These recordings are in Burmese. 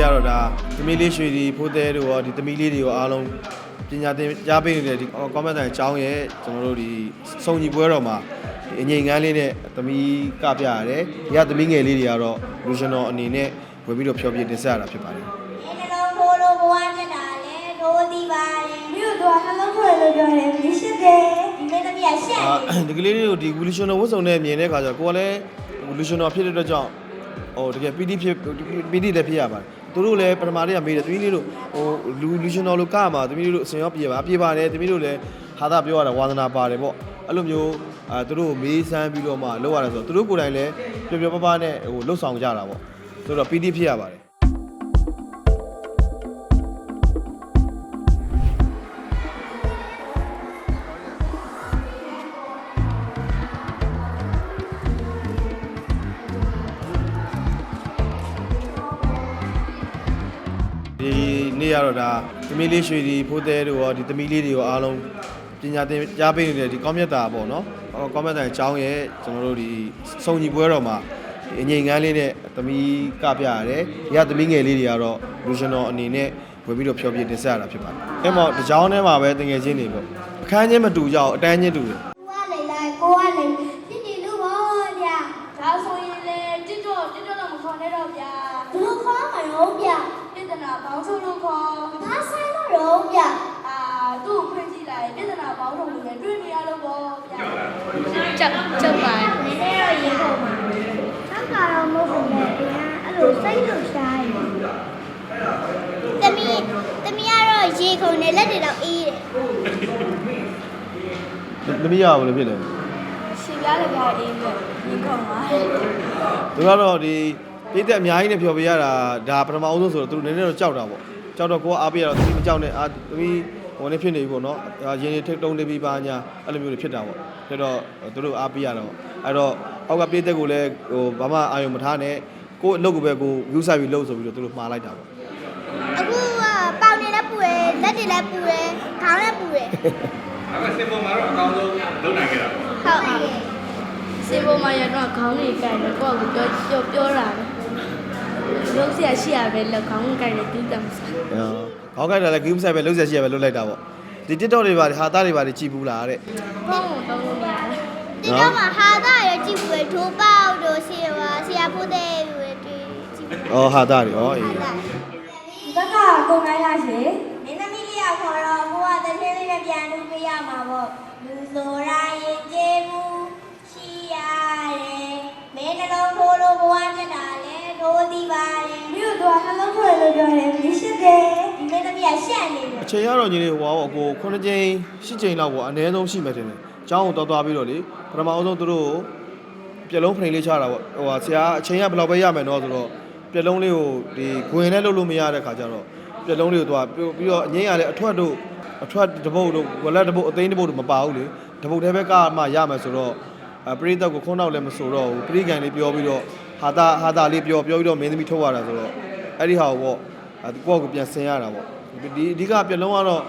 နေ့ကတော့ဒါသမီးလေးရွှေဒီဖိုးသေးတို့ရောဒီသမီးလေးတွေရောအားလုံးပညာသင်ကြားပေးနေတဲ့ဒီ comment တိုင်းအကြောင်းရဲ့ကျွန်တော်တို့ဒီစုံညီပွဲတော်မှာဒီအငိမ်ကန်းလေးနဲ့သမီးကပြရတယ်ဒီကသမီးငယ်လေးတွေကတော့လူရှင်တော်အနေနဲ့ဝင်ပြီးတော့ဖျော်ဖြေတင်ဆက်ရတာဖြစ်ပါတယ်။ဒီလုံးထိုးလို့ဘဝတက်တာလေထိုးသည်ပါတယ်။မြို့တော်နှလုံးဖွယ်လို့ပြောတယ်မြရှိတယ်။ဒီနေ့တည်းကရှက်အာနေဒီကလေးလေးကိုဒီလူရှင်တော်ဝတ်စုံနဲ့မြင်တဲ့အခါကျတော့ကိုကလည်းလူရှင်တော်ဖြစ်တဲ့အတွက်ကြောင့်ဟိုတကယ်ပီတိဖြစ်ပီတိလည်းဖြစ်ရပါတယ် သူတို့လည်းပထမလေးကမေးတယ်သမီးလေးတို့ဟိုလူလူရှင်တော်လို့ကမှာသမီးလေးတို့အစင်ရောပြေပါပြေပါတယ်သမီးတို့လည်းဟာသာပြောရတာဝါသနာပါတယ်ပေါ့အဲ့လိုမျိုးအာသူတို့မေးဆန်းပြီးတော့မှလောက်ရတယ်ဆိုတော့သူတို့ကိုယ်တိုင်လည်းပျော်ပျော်ပါးပါးနဲ့ဟိုလှုပ်ဆောင်ကြတာပေါ့ဆိုတော့ပီတိဖြစ်ရပါတယ် နေ့ကတော့ဒါသမီးလေးရွှေဒီဖိုးသေးတို့ရောဒီသမီးလေးတွေရောအားလုံးပညာသင်ကြားပေးနေတဲ့ဒီကောင်းမြတ်တာပေါ့နော်ကောင်းမြတ်တာအကြောင်းရဲ့ကျွန်တော်တို့ဒီစုံညီပွဲတော်မှာဒီအငိမ်ကန်းလေးနဲ့သမီးကပြရတယ်ဒီကသမီးငယ်လေးတွေကတော့လူရှင်တော်အနေနဲ့ဝင်ပြီးတော့ဖျော်ဖြေတင်ဆက်ရတာဖြစ်ပါတယ်အဲ့မော်တကြောင်းထဲမှာပဲတငယ်ချင်းတွေပေါ့အခန်းချင်းမတူကြအောင်အတန်းချင်းတူတယ်။ကိုကလေလိုက်ကိုကလေဖြစ်နေလို့ပါဗျာ ဒါဆိုရင်လေတစ်တော့တစ်တော့တော့မခေါ်နဲ့တော့ဗျာ ။ဘလို့ခေါ်မှာရောဗျာ ပြဿနာပေါင်းစုလို့ခေါ် ။ဘာဆိုင်တော့ရောဗျာ အာသူ့ကိုဖွင့်ကြည့်လိုက်ပြဿနာပေါင်းစုလို့လည်းတွေ့နေရလို့ပေါ့ဗျာ ချက်ချက်ပါ။နည်းနည်းတော့ရေကုန်ပါ။ဆောက်ကတော့မဟုတ်ဘူးလေ။အဲ့လိုစိတ်လို့ရှားရင်။သမီးသမီးကတော့ရေကုန်နေလက်တွေတော့အေးတယ်သမီးရဘယ်လိုဖြစ်လဲရှင်ပြလည်းပြအေးမြရင်ခုံပါသူကတော့ဒီပြည့်တဲ့အများကြီးနဲ့ဖျော်ပြရတာဒါပထမအောင်ဆုံးဆိုတော့သူတို့နည်းနည်းတော့ကြောက်တာပေါ့ကြောက်တော့ကိုကအားပေးရတော့သမီးမကြောက်နဲ့အာသမီး ဟိုနေဖြစ်နေပြီပေါ့နော်အာရင်းနေထိတ်တုံးနေပြီးပါညာအဲ့လိုမျိုးတွေဖြစ်တာပေါ့ဒါတော့သူတို့အားပေးရတော့အဲ့တော့အောက်ကပြည့်တဲ့ကိုလည်းဟိုဘာမှအာရုံမထားနဲ့ကို့အလုပ်ကိုပဲကိုယူဆိုင်ပြီးလှုပ်ဆိုပြီးတော့သူတို့မှားလိုက်တာပေါ့။အခုကပေါင်နေလည်းပူရယ်လက်တွေလည်းပူရယ်ခေါင်းလည်းပူရယ်အဲ့မဲ့စင်ပေါ်မှာတော့အကောင်းဆုံးလုပ်နိုင်ခဲ့တာပေါ့။ဟုတ်ကဲ့စေပေါ်မှာရတော့ခေါင်းလေးကိုင်တော့ကိုယ့်ကိုပြောပြောတာပဲ လုံးစရာရှိရပဲလက်ခေါင်းကိုင်တယ်တူးတယ်မစားအော်ခေါင်းကိုက်တာလည်းဂိမ်းဆိုင်ပဲလှုပ်ဆက်ရှိရပဲလှုပ်လိုက်တာပေါ့ဒီ TikTok တွေပါဟာသားတွေပါကြည့်ဘူးလားတဲ့ဖုန်းကိုတောင်းလို့မရတယ်။ဒီတော့မှဟာသားရကြည့်ဘူးရထိုးပေါက်တို့ဆီဝါဆရာဖို့တဲ့လူတွေတွေ့ကြည့်ဘူးအော်ဟာသားတွေဩအေး။ဘက်ကကုန်တိုင်းလားရှင်နင်းသမီးလေးကခေါ်တော့ကိုကတထင်းလေးနဲ့ပြန်လုပ်ပေးရမှာပေါ့လူဆိုတိုင်းရင်ကျေးမှုရှိရတယ်မင်းနှလုံးထိုးလို့ဘဝ တက်တာလေထိုးသည်ပါတယ်။မြို့တော်နှလုံးဖွယ်လို့ပြောတယ်မြရှိတယ်ဒီနေ့သမီးကရှက်နေတယ်အချိန်ကတော့ညီလေးဟိုပါပေါ့ကို9ချိန်10ချိန်လောက်ပေါ့အနည်းဆုံးရှိမှတင်တယ်။ကျောင်းကိုတော်တော်ပြီးတော့လေပထမအောင်ဆုံးသူတို့ကိုပြက်လုံးဖရိန်လေးချတာပေါ့ဟိုဟာဆရာအချိန်ကဘယ်လောက်ပဲရမယ်တော့ဆိုတော့ပြက်လုံးလေးကိုဒီဂွင်နဲ့လှုပ်လို့မရတဲ့ခါကျတော့ပြက်လုံးလေးကိုသွားပြီးတော့အငိမ့်ရလဲအထွက်တို့အထွက်တပုတ်တို့ဝလက်တပုတ်အသိန်းတပုတ်တို့မပါဘူးလေတပုတ်တည်းပဲကမှရမယ်ဆိုတော့အပရိသတ်ကိုခုံးတော့လည်းမဆိုတော့ဘူးပရိကန်လေးပြောပြီးတော့ ဟာတာဟာတာလေးပြောပြောပြီးတော့မင်းသမီးထုတ်ရတာဆိုတော့အဲ့ဒီဟာကိုပေါ့အဲကိုယ့်ကိုပြန်ဆင်ရတာပေါ့ဒီအဓိကပြက်လုံးကတော့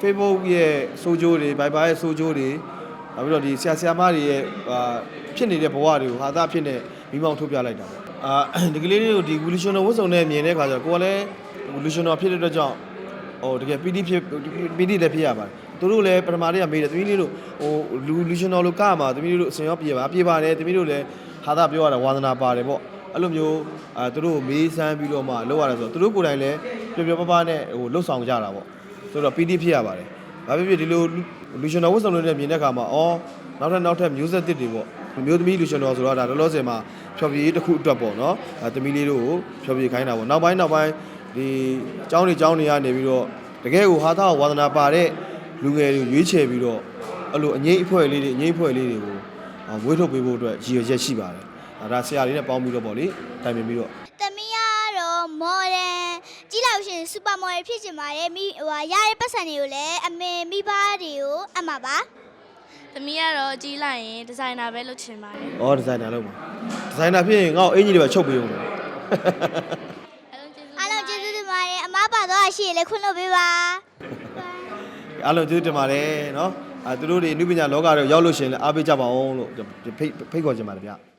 Facebook ရဲ့စိုးကြိုးတွေ Viber ရဲ့စိုးကြိုးတွေနောက်ပြီးတော့ဒီဆရာဆရာမတွေရဲ့ဟာဖြစ်နေတဲ့ဘဝတွေကိုဟာသားဖြစ်နေမိမောင်းထုတ်ပြလိုက်တာပေါ့အာဒီကလေးလေးကိုဒီ evolution ဝတ်စုံနဲ့မြင်တဲ့အခါကျတော့ကိုကလည်း evolution ဖြစ်တဲ့အတွက်ကြောင့်ဟိုတကယ် PD ဖြစ် PD လည်းဖြစ်ရပါတယ်သူတို့လည်းပထမလေးကမေးတယ်သမီးလေးတို့ဟိုလူ evolution လို့ကမှာသမီးလေးတို့အစင်ရောပြေပါပြေပါတယ်သမီးတို့လည်း ဟာသားပြောရတာဝါသနာပါတယ်ပေါ့အဲ့လိုမျိုးအာသူတို့မေးဆန်းပြီးတော့မှလောက်ရတယ်ဆိုတော့သူတို့ကိုယ်တိုင်လည်းပျော်ပျော်ပါးပါးနဲ့ဟိုလှုပ်ဆောင်ကြတာပေါ့ဆိုတော့ PD ဖြစ်ရပါတယ်ဘာဖြစ်ဖြစ်ဒီလိုလူရှင်တော်ဝတ်စုံတွေနဲ့မြင်တဲ့အခါမှာအော်နောက်ထပ်နောက်ထပ်မျိုးဆက်တစ်တွေပေါ့မျိုးသမီးလူရှင်တော်ဆိုတော့ဒါလောလောဆယ်မှာဖြော်ပြရေးတစ်ခုအတွက်ပေါ့နော်အဲသမီးလေးတို့ကိုဖြော်ပြခိုင်းတာပေါ့နောက်ပိုင်းနောက်ပိုင်းဒီចောင်းတွေចောင်းတွေကနေပြီးတော့တကယ်ကိုဟာသားဝါသနာပါတဲ့လူငယ်တွေရွေးချယ်ပြီးတော့အဲ့လိုအငိမ့်အဖွဲ့လေးတွေအငိမ့်အဖွဲ့လေးတွေကိုအာ မွေးထုတ်ပေးဖို့အတွက်ရည်ရွယ်ချက်ရှိပါတယ်အဲဒါဆရာလေးနဲ့ပေါင်းပြီးတော့ပေါ့လေတိုင်ပင်ပြီးတော့သမီးကတော့မော်ဒန်ကြီးလောက်ရှင်စူပါမော်ဒယ်ဖြစ်ချင်ပါတယ်မိဟိုဟာရတဲ့ပတ်စံတွေကိုလည်းအမေမိဘတွေကိုအမှပါ။သမီးကတော့ကြီးလိုက်ရင်ဒီဇိုင်နာပဲလုပ်ချင်ပါတယ်။အော်ဒီဇိုင်နာလုပ်မှာ။ဒီဇိုင်နာဖြစ်ရင်ငါ့ကိုအင်ကြီးတွေပဲချုပ်ပေးဦးမယ်။အားလုံးကျေးဇူးအားလုံးကျေးဇူးတင်ပါတယ်အမပါတော့ရှိရလေခွင့်လို့ပေးပါ။အားလုံးကျေးဇူးတင်ပါတယ်နော်။ အဲသူတို့တွေအနုပညာလောကတွေရောက်လို့ရှိရင်လည်းအားပေးကြပါအောင်လို့ဖိတ်ဖိတ်ခေါ်ချင်ပါတယ်ဗျ။